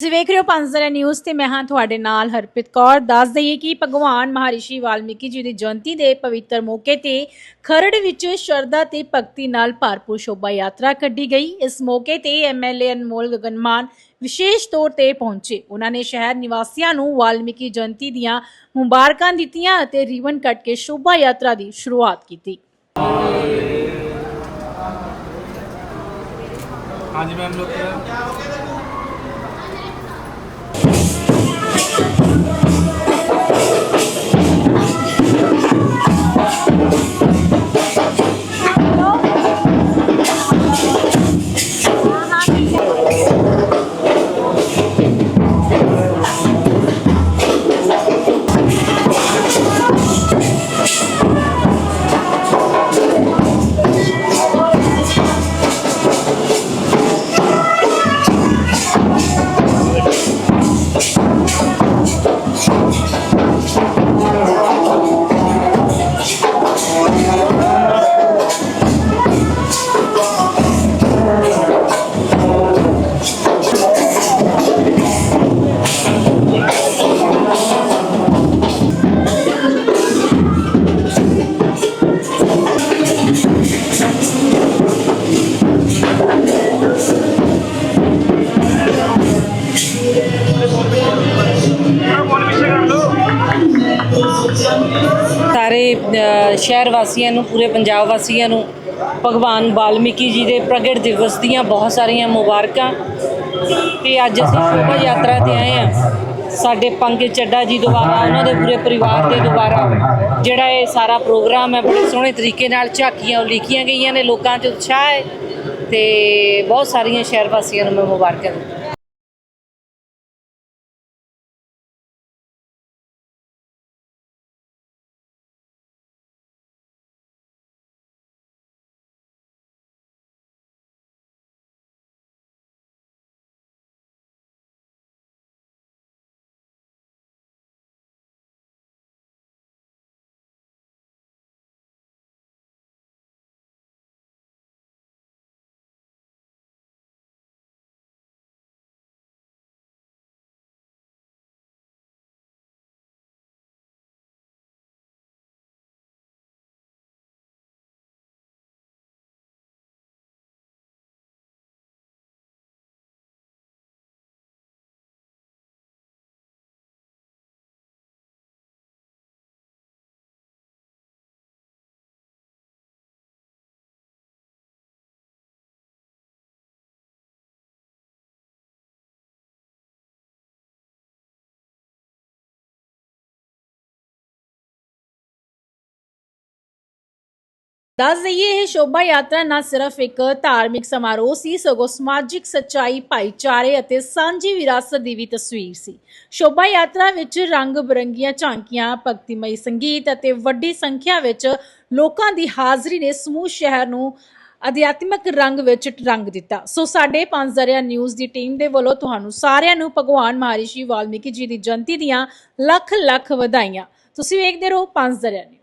ਤੁਸੀਂ ਵੇਖ ਰਹੇ ਹੋ ਪੰਜਜ਼ਰਾ ਨਿਊਜ਼ ਤੇ ਮੈਂ ਹਾਂ ਤੁਹਾਡੇ ਨਾਲ ਹਰਪ੍ਰੀਤ ਕੌਰ। ਦੱਸ ਦਈਏ ਕਿ ਭਗਵਾਨ ਮਹਾਰਿਸ਼ੀ ਵਾਲਮੀਕੀ ਜੀ ਦੀ ਜਯੰਤੀ ਦੇ ਪਵਿੱਤਰ ਮੌਕੇ ਤੇ ਖਰੜ ਵਿੱਚ ਸ਼ਰਧਾ ਤੇ ਭਗਤੀ ਨਾਲ ਭਰਪੂਰ ਸ਼ੋਭਾ ਯਾਤਰਾ ਕੱਢੀ ਗਈ। ਇਸ ਮੌਕੇ ਤੇ ਐਮਐਲਏ ਅਨਮੋਲ ਗਗਨਮਾਨ ਵਿਸ਼ੇਸ਼ ਤੌਰ ਤੇ ਪਹੁੰਚੇ। ਉਹਨਾਂ ਨੇ ਸ਼ਹਿਰ ਨਿਵਾਸੀਆਂ ਨੂੰ ਵਾਲਮੀਕੀ ਜਯੰਤੀ ਦੀਆਂ ਮੁਬਾਰਕਾਂ ਦਿੱਤੀਆਂ ਅਤੇ ਰੀਵਨ ਕੱਟ ਕੇ ਸ਼ੋਭਾ ਯਾਤਰਾ ਦੀ ਸ਼ੁਰੂਆਤ ਕੀਤੀ। ਹਾਂਜੀ ਮੈਮ, ਲੋਕ ਸਾਰੇ ਸ਼ਹਿਰ ਵਾਸੀਆਂ ਨੂੰ ਪੂਰੇ ਪੰਜਾਬ ਵਾਸੀਆਂ ਨੂੰ ਭਗਵਾਨ ਵਾਲਮੀਕੀ ਜੀ ਦੇ ਪ੍ਰਗਟ ਦਿਵਸ ਦੀਆਂ ਬਹੁਤ ਸਾਰੀਆਂ ਮੁਬਾਰਕਾਂ। ਤੇ ਅੱਜ ਅਸੀਂ ਸ਼ੋਭਾ ਯਾਤਰਾ ਤੇ ਆਏ ਆ ਸਾਡੇ ਪੰਕਜ ਚੱਡਾ ਜੀ ਦੁਆਰਾ ਉਹਨਾਂ ਦੇ ਪੂਰੇ ਪਰਿਵਾਰ ਦੇ ਦੁਆਰਾ। ਜਿਹੜਾ ਇਹ ਸਾਰਾ ਪ੍ਰੋਗਰਾਮ ਹੈ, ਬੜੇ ਸੋਹਣੇ ਤਰੀਕੇ ਨਾਲ ਝਾਕੀਆਂ ਉਲੀਕੀਆਂ ਗਈਆਂ ਨੇ, ਲੋਕਾਂ 'ਚ ਉਤਸ਼ਾਹ ਹੈ ਤੇ ਬਹੁਤ ਸਾਰੀਆਂ ਸ਼ਹਿਰ ਵਾਸੀਆਂ ਨੂੰ ਮੈਂ ਮੁਬਾਰਕਾਂ ਦਿੰਦਾ ਦੱਸ ਦਈਏ, ਇਹ ਸ਼ੋਭਾ ਯਾਤਰਾ ਨਾ ਸਿਰਫ ਇੱਕ ਧਾਰਮਿਕ ਸਮਾਰੋਹ ਸੀ, ਸਗੋਂ ਸਮਾਜਿਕ ਸੱਚਾਈ, ਭਾਈਚਾਰੇ ਅਤੇ ਸਾਂਝੀ ਵਿਰਾਸਤ ਦੀ ਵੀ ਤਸਵੀਰ ਸੀ। ਸ਼ੋਭਾ ਯਾਤਰਾ ਵਿੱਚ ਰੰਗ ਬਰੰਗੀਆਂ ਝਾਂਕੀਆਂ, ਭਗਤੀਮਈ ਸੰਗੀਤ ਅਤੇ ਵੱਡੀ ਸੰਖਿਆ ਵਿੱਚ ਲੋਕਾਂ ਦੀ ਹਾਜ਼ਰੀ ਨੇ ਸਮੂਹ ਸ਼ਹਿਰ ਨੂੰ ਅਧਿਆਤਮਿਕ ਰੰਗ ਵਿੱਚ ਰੰਗ ਦਿੱਤਾ। ਸੋ ਸਾਡੇ ਪੰਜ ਦਰਿਆ ਨਿਊਜ਼ ਦੀ ਟੀਮ ਦੇ ਵੱਲੋਂ ਤੁਹਾਨੂੰ ਸਾਰਿਆਂ ਨੂੰ ਭਗਵਾਨ ਮਹਾਰਿਸ਼ੀ ਵਾਲਮੀਕੀ ਜੀ ਦੀ ਜਯੰਤੀ ਦੀਆਂ ਲੱਖ ਲੱਖ ਵਧਾਈਆਂ। ਤੁਸੀਂ ਵੇਖਦੇ ਰਹੋ ਪੰਜ ਦਰਿਆ ਨਿਊਜ਼।